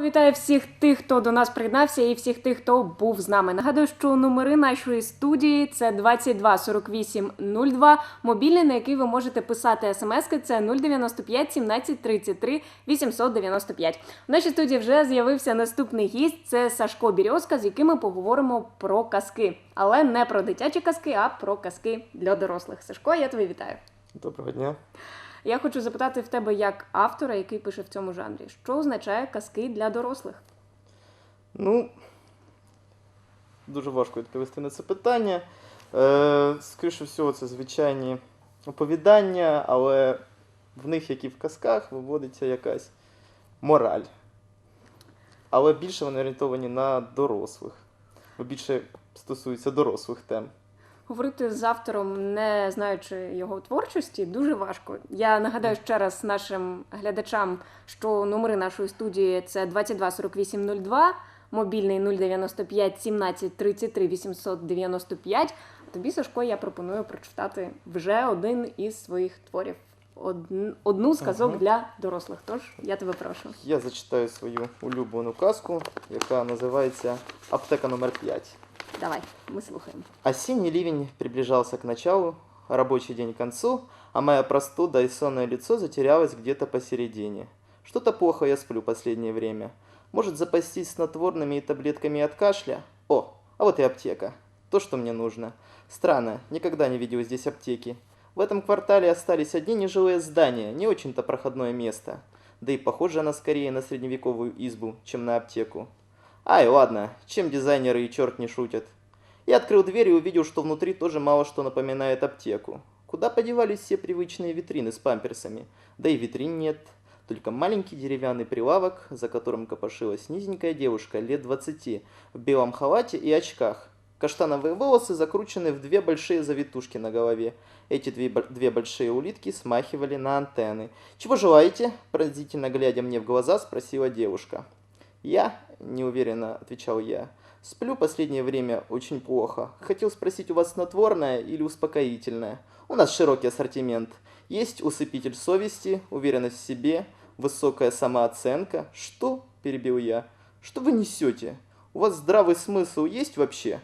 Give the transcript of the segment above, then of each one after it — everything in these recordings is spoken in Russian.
Вітаю всіх тих, хто до нас приєднався, і всіх тих, хто був з нами. Нагадую, що номери нашої студії це 22 48 02, мобільний, на який ви можете писати смски. Це 095 17 33 895. В нашій студії вже з'явився наступний гість. Це Сашко Бірьозка, з яким ми поговоримо про казки, але не про дитячі казки, а про казки для дорослих. Сашко, я тебе вітаю. Доброго дня. Я хочу запитати в тебе як автора, який пише в цьому жанрі, що означає казки для дорослих? Ну, дуже важко відповісти на це питання. Е, скоріше всього, це звичайні оповідання, але в них, як і в казках, виводиться якась мораль. Але більше вони орієнтовані на дорослих. Бо більше стосуються дорослих тем. Говорити з автором, не знаючи його творчості, дуже важко. Я нагадаю ще раз нашим глядачам, що номери нашої студії це 22 48 02, мобільний 095 17 33 895. Тобі, Сашко, я пропоную прочитати вже один із своїх творів. Одну з казок Ага. для дорослих. Тож я тебе прошу. Я зачитаю свою улюблену казку, яка називається Аптека номер 5. Давай, ми слухаємо. Осенний ливень приближался к началу, рабочий день к концу, а моя простуда и сонное лицо затерялось где-то посередине. Что-то плохо я сплю последнее время. Может запастись снотворными и таблетками от кашля? О, а вот и аптека. То, что мне нужно. Странно, никогда не видел здесь аптеки. В этом квартале остались одни нежилые здания, не очень-то проходное место. Да и похоже она скорее на средневековую избу, чем на аптеку. Ай, ладно, чем дизайнеры и черт не шутят. Я открыл дверь и увидел, что внутри тоже мало что напоминает аптеку. Куда подевались все привычные витрины с памперсами? Да и витрин нет. Только маленький деревянный прилавок, за которым копошилась низенькая девушка лет 20 в белом халате и очках. Каштановые волосы закручены в две большие завитушки на голове. Эти две, две большие улитки смахивали на антенны. «Чего желаете?» – пронзительно глядя мне в глаза, спросила девушка. «Я?» – неуверенно отвечал я. Сплю последнее время очень плохо. Хотел спросить у вас снотворное или успокоительное. У нас широкий ассортимент. Есть усыпитель совести, уверенность в себе, высокая самооценка. Что? Перебил я. Что вы несете? У вас здравый смысл есть вообще?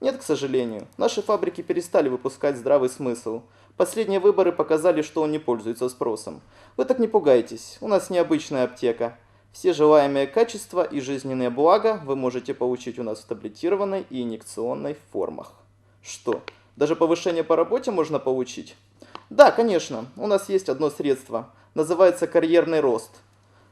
Нет, к сожалению. Наши фабрики перестали выпускать здравый смысл. Последние выборы показали, что он не пользуется спросом. Вы так не пугайтесь. У нас необычная аптека. Все желаемые качества и жизненные блага вы можете получить у нас в таблетированной и инъекционной формах. Что? Даже повышение по работе можно получить? Да, конечно. У нас есть одно средство. Называется карьерный рост.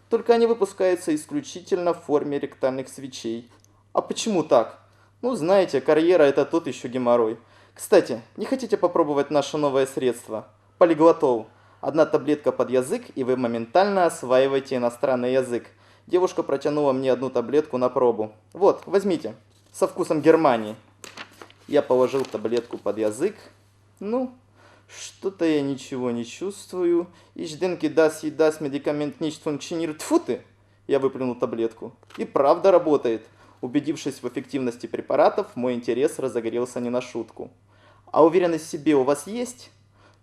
Только они выпускаются исключительно в форме ректальных свечей. А почему так? Ну, знаете, карьера это тот еще геморрой. Кстати, не хотите попробовать наше новое средство? Полиглотол. Одна таблетка под язык, и вы моментально осваиваете иностранный язык. Девушка протянула мне одну таблетку на пробу. Вот, возьмите. Со вкусом Германии. Я положил таблетку под язык. Ну, что-то я ничего не чувствую. Ich denke, dass и das медикамент nicht funktioniert. Тьфу ты! Я выплюнул таблетку. И правда работает. Убедившись в эффективности препаратов, мой интерес разогрелся не на шутку. А уверенность в себе у вас есть?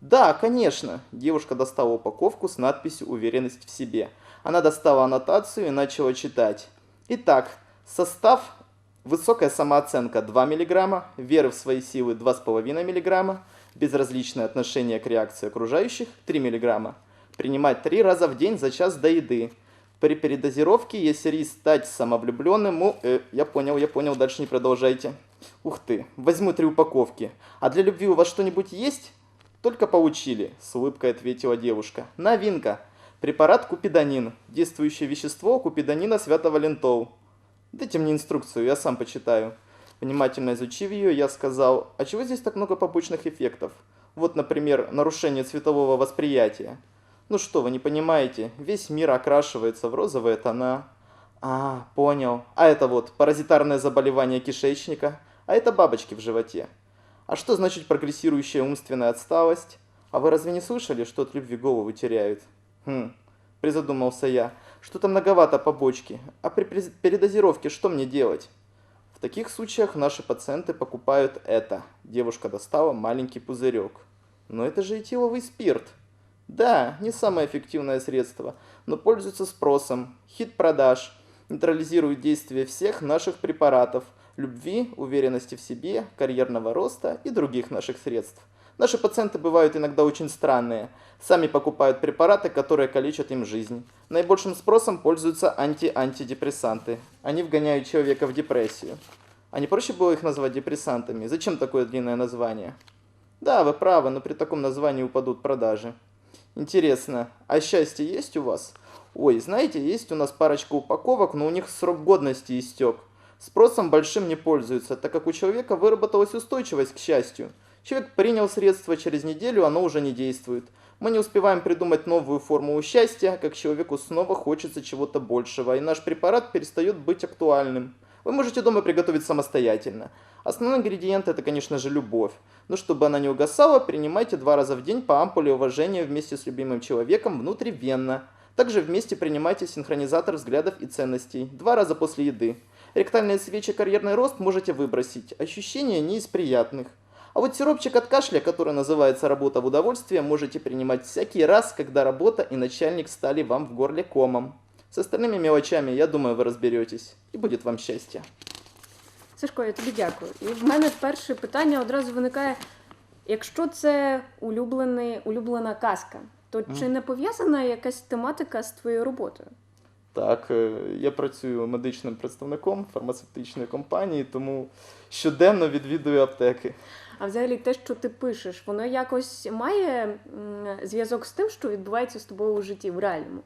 Да, конечно. Девушка достала упаковку с надписью «Уверенность в себе». Она достала аннотацию и начала читать. Итак, состав Высокая самооценка 2 мг, веры в свои силы 2,5 мг, безразличное отношение к реакции окружающих 3 мг. Принимать 3 раза в день за час до еды. При передозировке есть риск стать самовлюбленным. э, я понял, я понял, дальше не продолжайте. Ух ты, возьму три упаковки. А для любви у вас что-нибудь есть? Только получили, с улыбкой ответила девушка. Новинка. Препарат купиданин. Действующее вещество купиданина свято-валентол. Дайте мне инструкцию, я сам почитаю. Внимательно изучив ее, я сказал, а чего здесь так много побочных эффектов? Вот, например, нарушение цветового восприятия. Ну что, вы не понимаете, весь мир окрашивается в розовые тона. А, понял. А это вот паразитарное заболевание кишечника, а это бабочки в животе. А что значит прогрессирующая умственная отсталость? А вы разве не слышали, что от любви голову теряют? Хм, призадумался я. Что-то многовато побочки. А при передозировке что мне делать? В таких случаях наши пациенты покупают это. Девушка достала маленький пузырек. Но это же этиловый спирт. Да, не самое эффективное средство, но пользуется спросом. Хит продаж. Нейтрализирует действие всех наших препаратов. Любви, уверенности в себе, карьерного роста и других наших средств. Наши пациенты бывают иногда очень странные. Сами покупают препараты, которые калечат им жизнь. Наибольшим спросом пользуются анти-антидепрессанты. Они вгоняют человека в депрессию. А не проще было их назвать депрессантами? Зачем такое длинное название? Да, вы правы, но при таком названии упадут продажи. Интересно, а счастье есть у вас? Ой, знаете, есть у нас парочка упаковок, но у них срок годности истек. Спросом большим не пользуются, так как у человека выработалась устойчивость к счастью. Человек принял средство, через неделю оно уже не действует. Мы не успеваем придумать новую формулу счастья, как человеку снова хочется чего-то большего, и наш препарат перестает быть актуальным. Вы можете дома приготовить самостоятельно. Основной ингредиент это, конечно же, любовь. Но чтобы она не угасала, принимайте два раза в день по ампуле уважения вместе с любимым человеком внутривенно. Также вместе принимайте синхронизатор взглядов и ценностей. Два раза после еды. Ректальные свечи карьерный рост можете выбросить. Ощущения не из приятных. А вот сиропчик от кашля, который называется «Работа в удовольствие», можете принимать всякий раз, когда работа и начальник стали вам в горле комом. С остальными мелочами, я думаю, ви розберетесь. І буде вам щастя. Сашко, я тобі дякую. І в мене перше питання одразу виникає: якщо це улюблений, улюблена казка, то чи не пов'язана якась тематика з твоєю роботою? Так, е, я працюю медичним представником фармацевтичної компанії, тому щоденно відвідую аптеки. А взагалі те, що ти пишеш, воно якось має зв'язок з тим, що відбувається з тобою у житті в реальному?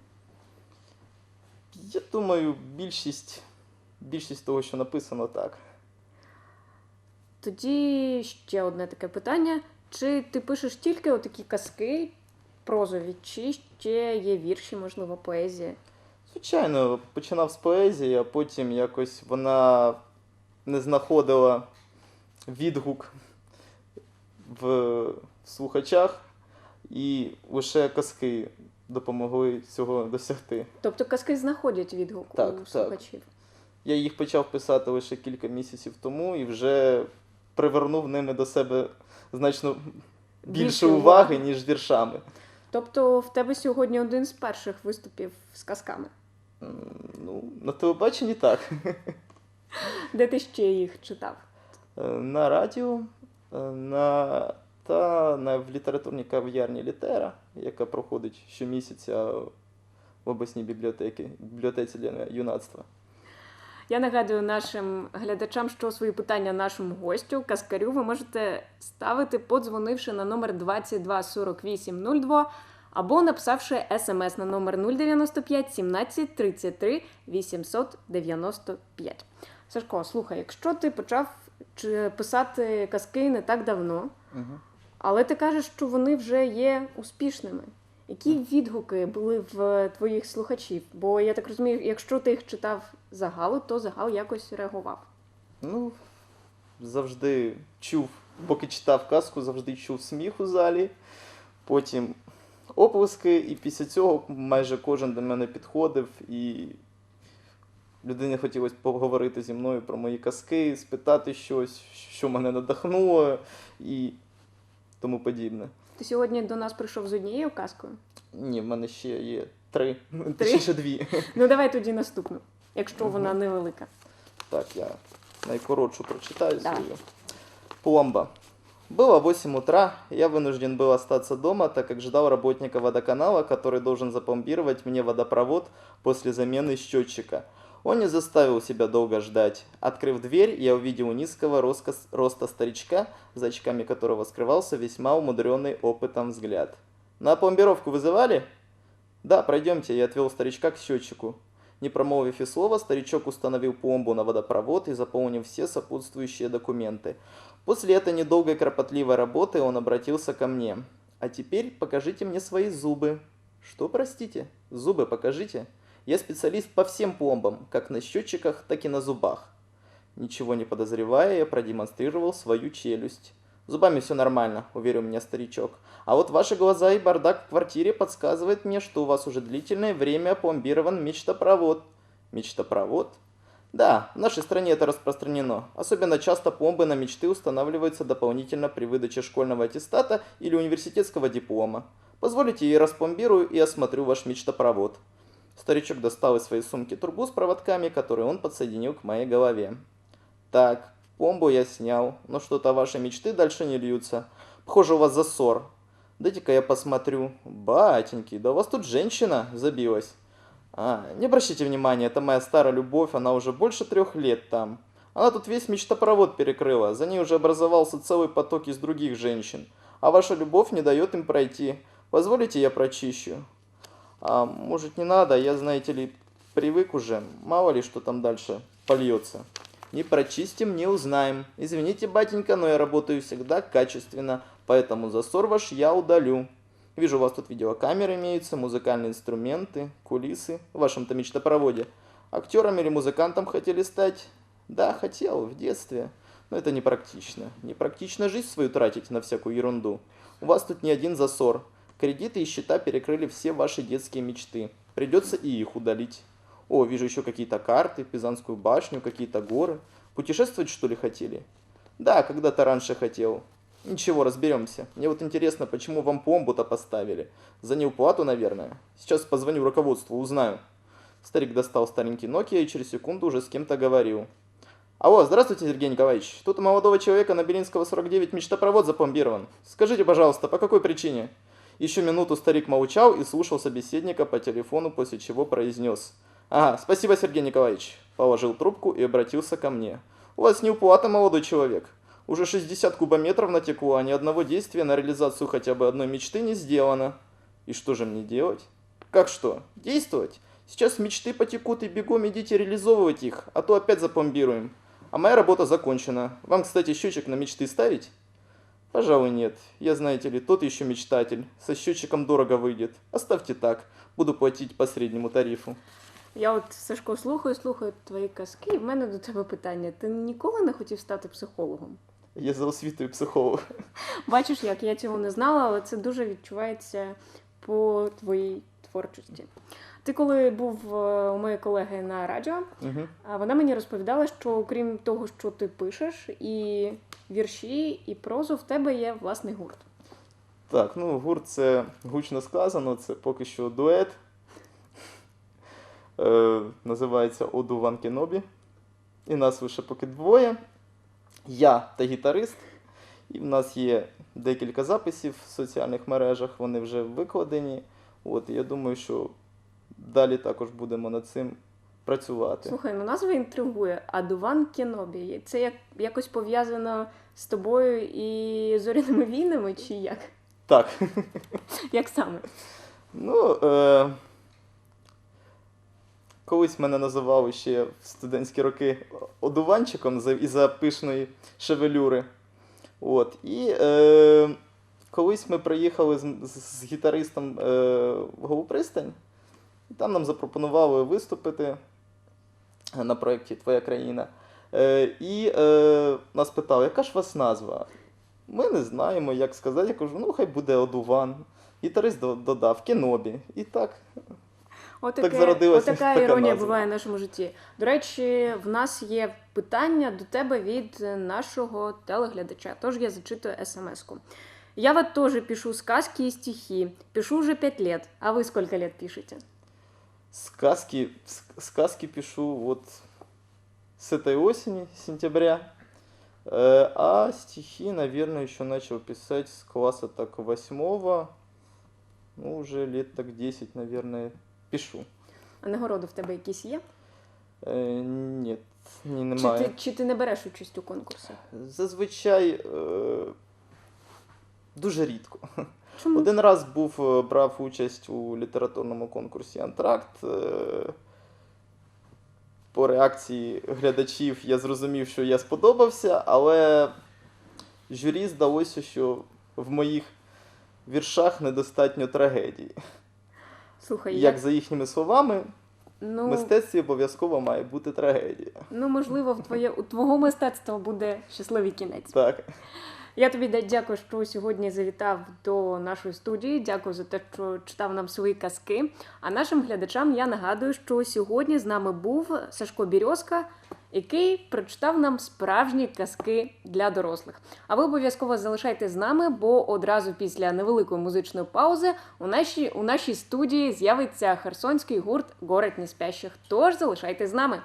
Я думаю, більшість, більшість того, що написано, так. Тоді ще одне таке питання: чи ти пишеш тільки отакі казки прозові, чи ще є вірші, можливо, поезія? Звичайно, починав з поезії, а потім якось вона не знаходила відгук в слухачах, і лише казки допомогли цього досягти. Тобто казки знаходять відгук Так, у так. слухачів. Я їх почав писати лише кілька місяців тому і вже привернув ними до себе значно більше Більше уваги, уваги. ніж віршами. Тобто в тебе сьогодні один з перших виступів з казками. Ну, на телебаченні так. Де ти ще їх читав? Е, На радіо, е, на, та на, в літературній кав'ярні Літера, яка проходить щомісяця в обласній бібліотеці, бібліотеці для юнацтва. Я нагадую нашим глядачам, що свої питання нашому гостю, каскарю, ви можете ставити, подзвонивши на номер 224802 або написавши смс на номер 095 17 33 895. Сашко, слухай, якщо ти почав писати казки не так давно, Угу. але ти кажеш, що вони вже є успішними. Які відгуки були в твоїх слухачів? Бо я так розумію, якщо ти їх читав загалу, то загал якось реагував. Ну, завжди чув, поки читав казку, завжди чув сміх у залі, потім оплески, і після цього майже кожен до мене підходив і людині хотілося поговорити зі мною про мої казки, спитати щось, що мене надихнуло і тому подібне. Ти сьогодні до нас прийшов з однією казкою. Ні, в мене ще є три, Три? точніше дві. Ну давай тоді наступну, якщо вона невелика. Так, я найкоротшу прочитаю Давай. свою. Пломба. Было 8 утра, я вынужден был остаться дома, так как ждал работника водоканала, который должен запломбировать мне водопровод после замены счетчика. Он не заставил себя долго ждать. Открыв дверь, я увидел низкого роста старичка, за очками которого скрывался весьма умудренный опытом взгляд. На пломбировку вызывали? Да, пройдемте, я отвел старичка к счетчику. Не промолвив и слова, старичок установил пломбу на водопровод и заполнил все сопутствующие документы. После этой недолгой кропотливой работы он обратился ко мне. А теперь покажите мне свои зубы. Что, простите? Зубы покажите. Я специалист по всем пломбам, как на счетчиках, так и на зубах. Ничего не подозревая, я продемонстрировал свою челюсть. Зубами все нормально, уверил меня старичок. А вот ваши глаза и бардак в квартире подсказывает мне, что у вас уже длительное время опломбирован мечтопровод. Мечтопровод? Да, в нашей стране это распространено. Особенно часто пломбы на мечты устанавливаются дополнительно при выдаче школьного аттестата или университетского диплома. Позволите, я распломбирую и осмотрю ваш мечтопровод. Старичок достал из своей сумки трубу с проводками, которые он подсоединил к моей голове. Так, пломбу я снял, но что-то ваши мечты дальше не льются. Похоже, у вас засор. Дайте-ка я посмотрю. Батеньки, да у вас тут женщина забилась. А, не обращайте внимания, это моя старая любовь, она уже больше трех лет там. Она тут весь мечтопровод перекрыла, за ней уже образовался целый поток из других женщин. А ваша любовь не дает им пройти. Позволите, я прочищу? А может не надо, я, знаете ли, привык уже. Мало ли, что там дальше польется. Не прочистим, не узнаем. Извините, батенька, но я работаю всегда качественно, поэтому засор ваш я удалю. Вижу, у вас тут видеокамеры имеются, музыкальные инструменты, кулисы в вашем-то мечтопроводе. Актером или музыкантом хотели стать? Да, хотел, в детстве. Но это непрактично. Непрактично жизнь свою тратить на всякую ерунду. У вас тут не один засор. Кредиты и счета перекрыли все ваши детские мечты. Придется и их удалить. О, вижу еще какие-то карты, Пизанскую башню, какие-то горы. Путешествовать что ли хотели? Да, когда-то раньше хотел. Ничего, разберемся. Мне вот интересно, почему вам пломбу-то поставили? За неуплату, наверное. Сейчас позвоню руководству, узнаю. Старик достал старенький Nokia и через секунду уже с кем-то говорил. Алло, здравствуйте, Сергей Николаевич. Тут у молодого человека на Белинского 49 мечтопровод запломбирован. Скажите, пожалуйста, по какой причине? Еще минуту старик молчал и слушал собеседника по телефону, после чего произнес. Ага, спасибо, Сергей Николаевич. Положил трубку и обратился ко мне. У вас неуплата, молодой человек. Уже 60 кубометров натекло, а ни одного действия на реализацию хотя бы одной мечты не сделано. И что же мне делать? Как что? Действовать? Сейчас мечты потекут и бегом идите реализовывать их, а то опять запломбируем. А моя работа закончена. Вам, кстати, счетчик на мечты ставить? Пожалуй, нет. Я, знаете ли, тот еще мечтатель. Со счетчиком дорого выйдет. Оставьте так. Буду платить по среднему тарифу. Я от Сашко слухаю, слухаю твої казки, і в мене до тебе питання: ти ніколи не хотів стати психологом? Я за освітою психолог. Бачиш, як я цього не знала, але це дуже відчувається по твоїй творчості. Ти коли був е, у моєї колеги на радіо, Угу. вона мені розповідала, що окрім того, що ти пишеш, і вірші, і прозу, в тебе є власний гурт. Так, ну гурт це гучно сказано, це поки що дует. Е, називається Оду Ван Кенобі. І нас лише поки двоє. Я та гітарист. І в нас є декілька записів в соціальних мережах, вони вже викладені. От, і я думаю, що далі також будемо над цим працювати. Слухай, ну назва інтригує. Адуван Кенобі. Це як якось пов'язано з тобою і зоряними війнами, чи як? Так. Як саме? Ну, е, колись мене називали ще в студентські роки одуванчиком за- із-за пишної шевелюри. От. І е, колись ми приїхали з, з, гітаристом е, в Голопристань, і там нам запропонували виступити на проєкті Твоя країна. Е, і е, нас питали, яка ж у вас назва? Ми не знаємо, як сказати. Я кажу, ну хай буде одуван. Гітарист додав Кенобі. І так. Отаке, Так зародилася отака така іронія назва. буває в нашому житті. До речі, в нас є питання до тебе від нашого телеглядача. Тож я зачитую смс-ку. Я вот тоже пишу сказки и стихи. Пишу уже пять лет. А вы сколько лет пишете? Сказки, ск- сказки пишу вот с этой осени, сентября. Э, а стихи, наверное, еще начал писать с класса так восьмого. Ну, уже лет так 10, наверное, пишу. А нагороди в тебе якісь є? Е, ні, ні, Чи ти, чи ти не береш участь у конкурсах? Зазвичай е, дуже рідко. Чому? Один раз був, е, брав участь у літературному конкурсі Антракт. Е, По реакції глядачів я зрозумів, що я сподобався, але журі здалося, що в моїх віршах недостатньо трагедії. Слухай, Як як... за їхніми словами, в ну, мистецтві обов'язково має бути трагедія. ну, можливо, в твоє, у твого мистецтва буде щасливий кінець. Так. Я тобі дякую, що сьогодні завітав до нашої студії. Дякую за те, що читав нам свої казки. А нашим глядачам я нагадую, що сьогодні з нами був Сашко Бірьозка, який прочитав нам справжні казки для дорослих. А ви обов'язково залишайте з нами, бо одразу після невеликої музичної паузи у нашій, у нашій студії з'явиться херсонський гурт Город Неспящих. Тож залишайте з нами.